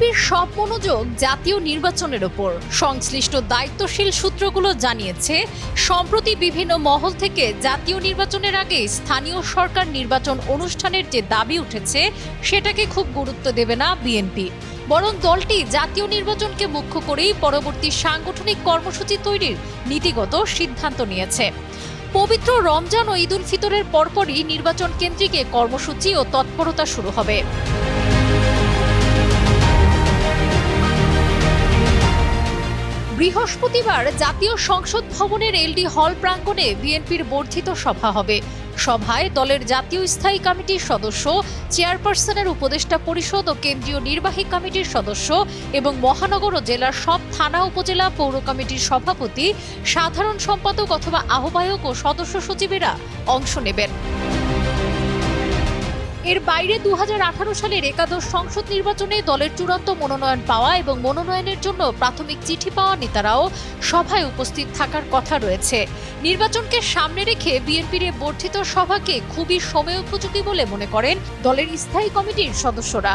বিএনপির সব মনোযোগ জাতীয় নির্বাচনের ওপর। সংশ্লিষ্ট দায়িত্বশীল সূত্রগুলো জানিয়েছে, সম্প্রতি বিভিন্ন মহল থেকে জাতীয় নির্বাচনের আগে স্থানীয় সরকার নির্বাচন অনুষ্ঠানের যে দাবি উঠেছে, সেটাকে খুব গুরুত্ব দেবে না বিএনপি। বরং দলটি জাতীয় নির্বাচনকে মুখ্য করেই পরবর্তী সাংগঠনিক কর্মসূচি তৈরির নীতিগত সিদ্ধান্ত নিয়েছে। পবিত্র রমজান ও ঈদ উল ফিতরের পরপরই নির্বাচন কেন্দ্রিকে কর্মসূচি ও তৎপরতা শুরু হবে। বৃহস্পতিবার জাতীয় সংসদ ভবনের এলডি হল প্রাঙ্গণে বিএনপির বর্ধিত সভা হবে। সভায় দলের জাতীয় স্থায়ী কমিটির সদস্য, চেয়ারপারসনের উপদেষ্টা পরিষদ ও কেন্দ্রীয় নির্বাহী কমিটির সদস্য এবং মহানগর ও জেলার সব থানা, উপজেলা পৌর কমিটির সভাপতি, সাধারণ সম্পাদক অথবা আহ্বায়ক ও সদস্য সচিবেরা অংশ নেবেন। এর বাইরে দু হাজার আঠারো সালের একাদশ সংসদ নির্বাচনে দলের চূড়ান্ত মনোনয়ন পাওয়া এবং মনোনয়নের জন্য প্রাথমিক চিঠি পাওয়া নেতারাও সভায় উপস্থিত থাকার কথা রয়েছে। নির্বাচনকে সামনে রেখে বিএনপির বর্ধিত সভাকে খুবই সময় উপযোগী বলে মনে করেন দলের স্থায়ী কমিটির সদস্যরা।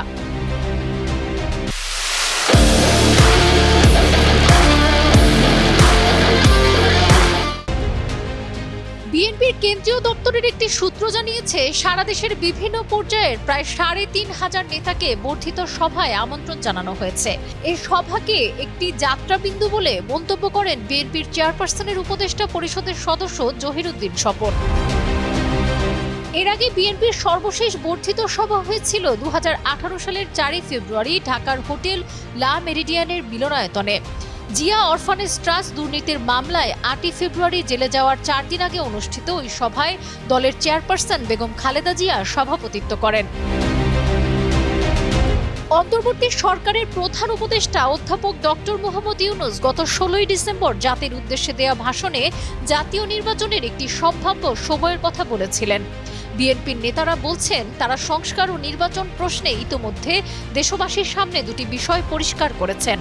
বিএনপির কেন্দ্রীয় দপ্তরের একটি সূত্র জানিয়েছে, সারা দেশের বিভিন্ন পর্যায়ের প্রায় সাড়ে তিন হাজার নেতাকে বর্ধিত সভায় আমন্ত্রণ জানানো হয়েছে। এই সভাকে একটি যাত্রাবিন্দু বলে মন্তব্য করেন বিএনপির চেয়ারপারসনের উপদেষ্টা পরিষদের সদস্য জহিরুদ্দিন স্বপন এর আগে বিএনপির সর্বশেষ বর্ধিত সভা হয়েছিল দু হাজার আঠারো সালের চারই ফেব্রুয়ারি ঢাকার হোটেল লা মেরিডিয়ানের মিলনায়তনে। জিয়া অরফানেজ ট্রাস্ট দুর্নীতির মামলায় আটই ফেব্রুয়ারি জেলে যাওয়ার চার দিন আগে অনুষ্ঠিত ওই সভায় দলের চেয়ারপারসন বেগম খালেদা জিয়া সভাপতিত্ব করেন। অন্তর্বর্তী সরকারের প্রধান উপদেষ্টা অধ্যাপক ডক্টর মোহাম্মদ ইউনুস গত ষোলোই ডিসেম্বর জাতির উদ্দেশ্যে দেয়া ভাষণে জাতীয় নির্বাচনের একটি সম্ভাব্য সময়ের কথা বলেছিলেন। বিএনপির নেতারা বলছেন, তারা সংস্কার ও নির্বাচন প্রশ্নে ইতোমধ্যে দেশবাসীর সামনে দুটি বিষয় পরিষ্কার করেছেন।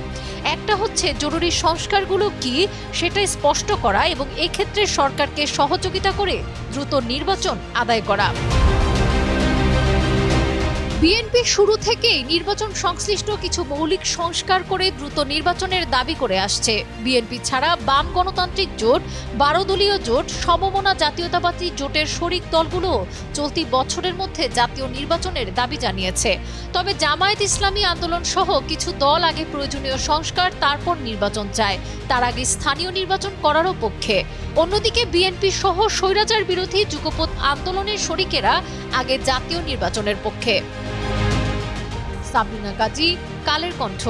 একটা হচ্ছে, জরুরি সংস্কারগুলো কি সেটা স্পষ্ট করা এবং এক্ষেত্রে সরকারকে সহযোগিতা করে দ্রুত নির্বাচন আদায় করা। বিএনপি শুরু থেকেই নির্বাচন সংশ্লিষ্ট কিছু মৌলিক সংস্কার করে দ্রুত নির্বাচনের দাবি করে আসছে। বিএনপি ছাড়া বাম গণতান্ত্রিক জোট, বারো দলীয় জোট, সমমনা জাতীয়তাবাদী জোটের শরিক দলগুলো চলতি বছরের মধ্যে জাতীয় নির্বাচনের দাবি জানিয়েছে। তবে জামায়াত ইসলামী আন্দোলন সহ কিছু দল আগে প্রয়োজনীয় সংস্কার, তারপর নির্বাচন চায়। তার আগে স্থানীয় নির্বাচন করারও পক্ষে। অন্যদিকে বিএনপি সহ স্বৈরাচার বিরোধী যুগপথ আন্দোলনের শরিকেরা আগে জাতীয় নির্বাচনের পক্ষে। সাবরিনা গাজী কালের কণ্ঠ।